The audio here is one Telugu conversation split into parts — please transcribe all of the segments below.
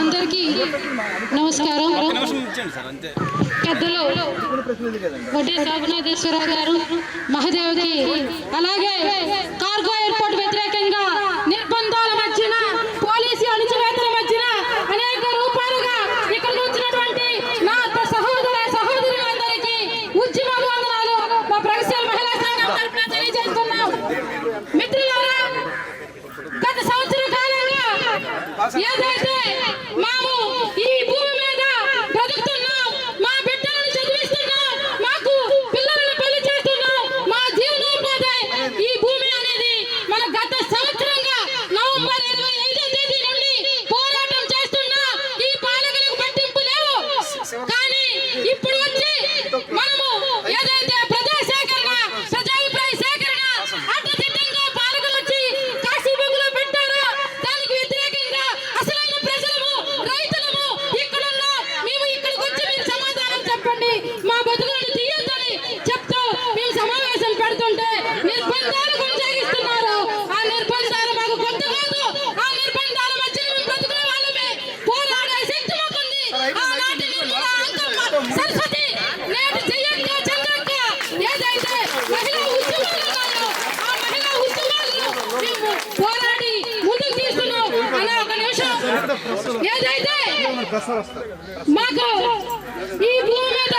అందరికి నమస్కారం. పెద్దలు వడ్డీ సాగునాథేశ్వరరావు గారు మహాదేవ్కి అలాగే కార్గో ఎయిర్పోర్ట్ వ్యతిరేకంగా నిర్బంధాల మధ్యన పోలీసు అణిచివేతల మధ్యన అనేక రూపాలుగా ఇక్కడ నుంచినటువంటి నా సహోదర సహోదరులందరికీ ఉద్యమ వందనాలు. మా ప్రగతిశీల మహిళా సంఘం తరఫున తెలియజేస్తున్నాం. మిత్రులారా గత సంవత్సర కాలంగా ఏదో இப்ப ఏదైతే మాకు ఈ భూమి మీద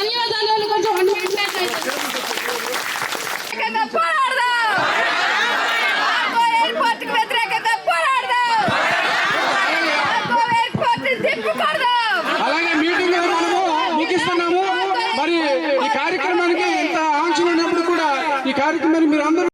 ధన్యవాదాలు. కొంచెం మరి ఈ కార్యక్రమానికి ఎంత ఆంక్షలు ఉన్నప్పుడు కూడా ఈ కార్యక్రమాన్ని మీరు అందరూ